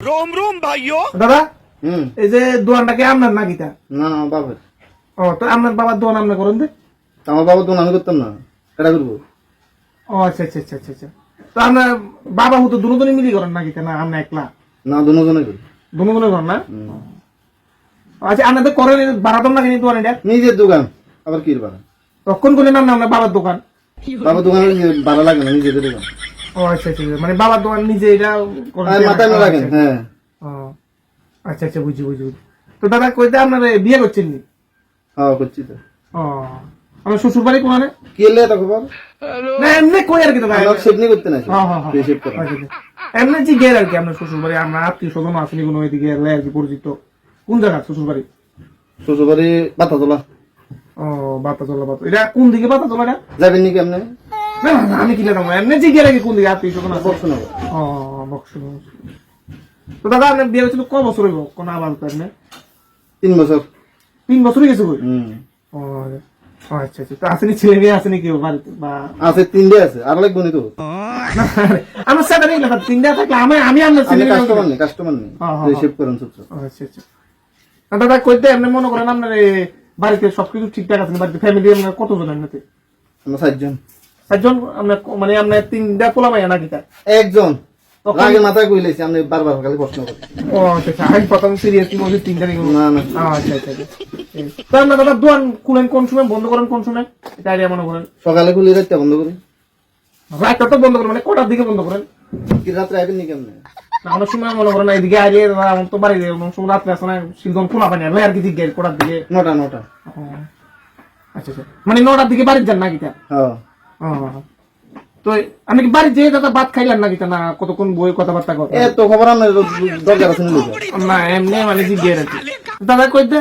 Rome Rome ভাইও দাদা এই যে দোয়ানটা কি আপনার নাকি তা? না বাবা ও তো আপনার বাবার দোয়ান আপনি করেন দে। আমার বাবার দোয়ান আমি করতাম না। কেটা করব। ও আচ্ছা, আচ্ছা আচ্ছা আচ্ছা আচ্ছা তো আপনার বাবা হতো দুজনে মিলি করেন নাকি তা? না আপনি একলা? না দুজনে করি। দুজনে করেন না? আচ্ছা আপনাদের করেন বারাতন না দোয়ান এটা নিজের দোকান আবার কি বারা তখন করলেন না আপনার বাবার দোকান? বাবার দোকান ভালো লাগে না নিজেদের দোকান। ও আচ্ছা আচ্ছা আচ্ছা। মানে বাবা তোমার নিজে এটা করেন। মাথায় না। রাখেন হ্যাঁ। ও, আচ্ছা আচ্ছা বুঝি বুঝি তো দাদা কইতে আপনার বিয়ে করছেন নি? হ্যাঁ করছি তো। ও আমার শ্বশুর বাড়ি কোনে কি এলে তো খবর না এমনি কই আর কি দাদা? আমার সেভনি করতে না হ্যাঁ, হ্যাঁ, হ্যাঁ। আচ্ছা। এমনি যে গের আর কি আপনার শ্বশুর বাড়ি আমরা আত্মীয় স্বজন আসেনি কোনো ওইদিকে এলে আর কি পরিচিত। কোন জায়গা শ্বশুর বাড়ি? শ্বশুর বাড়ি বাতা তোলা ও বাতা চলা বাতা এটা কোন দিকে বাতা চলা এটা? যাবেন নি কেমনে? না আমি কিনে এমনি কোন দিকে ও বক্স তো দাদা আপনার বিয়ে হয়েছিল ক বছর হইব? কোন আবার তো আপনি তিন বছর। তিন বছরই গেছে কই? ও ও, আচ্ছা আচ্ছা। তো আসেনি ছেলে মেয়ে আসেনি কেউ বাড়িতে? বা আছে তিনটে আছে। আর লাগবো নি তো? আমার সাথে নেই লেখা তিনটা থাকলে আমি আমি আপনার ছেলে আমি মেয়ে কাস্টমার নেই কাস্টমার নেই। হ্যাঁ, হ্যাঁ, করেন ও, আচ্ছা আচ্ছা। দাদা কইতে এমনি মনে করেন আপনার বাড়িতে সবকিছু ঠিকঠাক আছে? বাড়িতে ফ্যামিলি আপনার কতজন আমরা চারজন। চারজন মানে আপনার তিনটা পোলা ভাইয়া নাকি তার? একজন। আগে মাথায় কইলেছি আপনি বারবার খালি প্রশ্ন করেন ও আচ্ছা আমি প্রথম সিরিয়াসলি বলছি তিনটা নাকি না না। আচ্ছা আচ্ছা আচ্ছা। এই, দাদা খুলেন কোন সময়? বন্ধ করেন কোন সময়? এটা আইডিয়া মনে করেন সকালে খুলে বন্ধ করি। রাতটা তো বন্ধ করেন মানে কটার দিকে বন্ধ করেন? কি রাত্রে আইবেন নি কেমনে অনেক সময় মনে করেন আমার তো বাড়ি অনেক সময় রাত্রে আসে না সিলজন খোলা পানি আর আর কি দিকে কটার দিকে? নটা আচ্ছা আচ্ছা। মানে নটার দিকে বাড়ি যান নাকি তা হ্যাঁ। তো আমি কি বাড়ি যেয়ে দাদা ভাত খাইলাম নাকি না? কতক্ষণ বই কথাবার্তা কর এ তো খবর আপনার দরকার আছে না। এমনি মানে জিজ্ঞেস কি। দাদা কইতে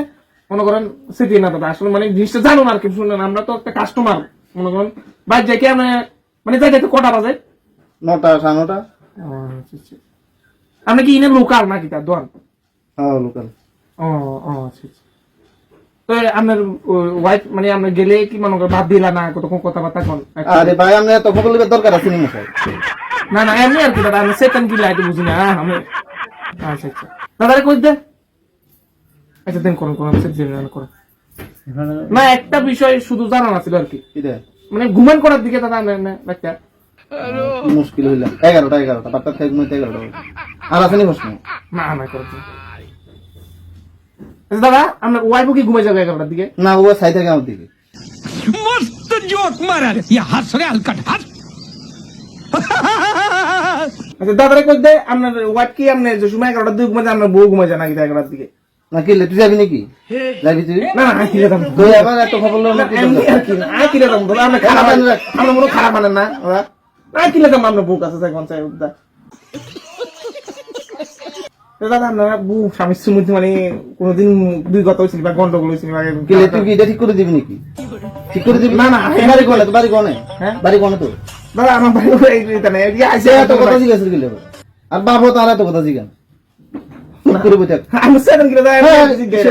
মনে করেন স্মৃতি না দাদা আসলে মানে জিনিসটা জানো না আর কি শুনলেন আমরা তো একটা কাস্টমার মনে করেন। বাইর যাই কি আমি মানে যাই যাইতে কটা বাজে? নটা সাড়ে নটা। ও, আচ্ছা, আচ্ছা। আপনি কি ইনে লোকাল নাকি তার দোয়ান? হ্যাঁ লোকাল ও ও আচ্ছা আচ্ছা। তো আপনার ওয়াইফ মানে আমরা গেলে কি মনে করেন ভাত দিলা না কতক্ষণ কথাবার্তা কন আরে ভাই আপনি এত খবর লিবার দরকার আছে নি না না এমনি আর কি দাদা আমি সেকেন্ড কি লাইতে বুঝি না আমি আচ্ছা আচ্ছা। দাদা কই দে? আচ্ছা দেন করুন করুন সেট জেনে করুন। না একটা বিষয় শুধু জানা না ছিল আর কি। মানে ঘুমান করার দিকে দাদা না একটা মুশকিল হইলা এগারোটা এগারোটা বারটা খাই ঘুমাইতে এগারোটা আর আছে নি প্রশ্ন? না না করতে আচ্ছা, দাদা আপনার ওয়াইফও কি ঘুমাই যাবে আপনার দিকে? না ও সাই থাকে আমার দিকে। মস্ত জোক মারা ইয়া হাস হালকা হাস আচ্ছা দাদারে কই দে আপনার ওয়াইফ কি আপনি যে সময় 11টার দিকে ঘুমাই যায় আপনার বউ ঘুমাই যায় নাকি 11টার দিকে? নাকি তুই যাবি নাকি? যাবি তুই? না না কি যাব। তুই আবার এত খবর লও না কি না কি যাব দাদা আমরা খারাপ আমরা মনে খারাপ মানে না না কি যাব আমরা বউ কাছে যাই কোন চাই দাদা, আপনারা স্বামী স্ত্রীর মধ্যে মানে কোনোদিন দুই কথা হয়েছিল বা গন্ডগোল হয়েছিল বা কি লে, তুই কি এটা ঠিক করে দিবি নাকি? ঠিক করে দিবি? না, না, এই বাড়ি কোনে? তো বাড়ি কোনে? হ্যাঁ? বাড়ি কোনে তো দাদা আমার ভাই ওই এটা নেই, এদিকে আইসে এত এত কথা কথা জিজ্ঞাসা করলে আর বাবু তার এত কথা জিজ্ঞান চুপ করে বই আমি সেদিন কি দাদা, হ্যাঁ,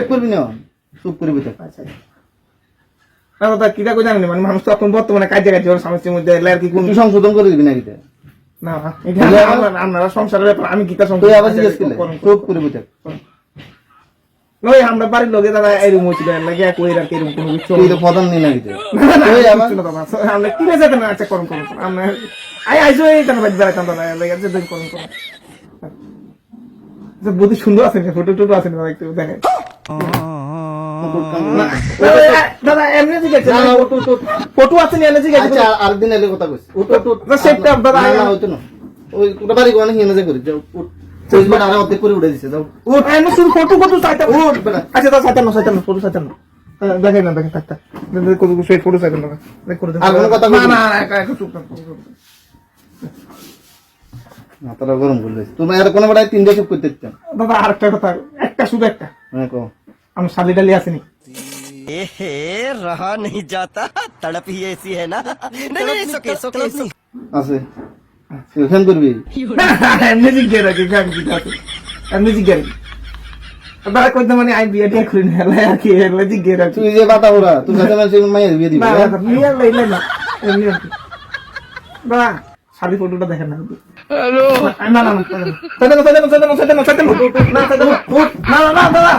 করবি না চুপ করে আচ্ছা। না, দাদা, কিটা কই জানেন? মানে মানুষ তো এখন বর্তমানে কাজে কাজে স্ত্রীর মধ্যে কি কোন- সংশোধন করে দিবি নাকি? না, এটা আপনারা- আপনারা সংসারের ব্যাপার, আমি কিটা তুই আবার জিজ্ঞেস করলে? করুন, করে বই থাক আমরা বাড়ির লোকে দাদা এরকম হয়েছিল এর লাগে কই আর কি এরকম কোনো কিছু তুই তো প্রধান নেই নাকি তা? না। আমরা কিনে আচ্ছা। আমরা আই আইসো এই কেন বাড়ি বেড়াতাম দাদা লাগে বুদ্ধি সুন্দর আছে ফটো টটো আছে দাদা একটু দেখেন। দাদা এমনি জিজ্ঞেস না, না, ওঠ, ওঠ, ওঠ। ফটো আছে নি এনে জিজ্ঞেস আচ্ছা আরেকদিন এলে কথা কইছি। উঠ উঠ উঠ না, সেটা দাদা, না, না, হইতো না। ওই ওটা বাড়ি কোনে হিনে যে করি যাও উঠ। চলবে অর্ধেক করে উঠে দিছে যাও। উঠ। এমনি শুধু ফটো ফটো চাইতে উঠ আচ্ছা দাদা চাইতেন না চাইতেন না ফটো চাইতেন না দেখেন না দেখেন থাকতা কত সেই ফটো চাইতেন না দেখ করে দেন। আর কোনো কথা না না না চুপ মাথাটা গরম করলে। তুমি আর কোনো বেড়ায় তিনটে চুপ করতে দিতাম। দাদা আরেকটা কথা একটা শুধু একটা। হ্যাঁ কো আমার শালি ডালি আসেনি रहा नहीं जाता तड़प ही ऐसी है ना नहीं नहीं इट्स ओके इट्स ओके আছে ফ্যান করবি এমনি জিজ্ঞেস রাখি ফ্যান কি আছে এমনি জিজ্ঞেস বাবা কইতে মানে আই বিয়ে টিয়া করি না লাই কি এমনি জিজ্ঞেস রাখি তুই যে কথা ওরা তুই সাথে মানে সেই মাইয়ের বিয়ে দিবি না বিয়ে লাইলে না এমনি বা শালি ফটোটা দেখেন না হ্যালো না না না সাথে না সাথে না সাথে না সাথে না সাথে না না না না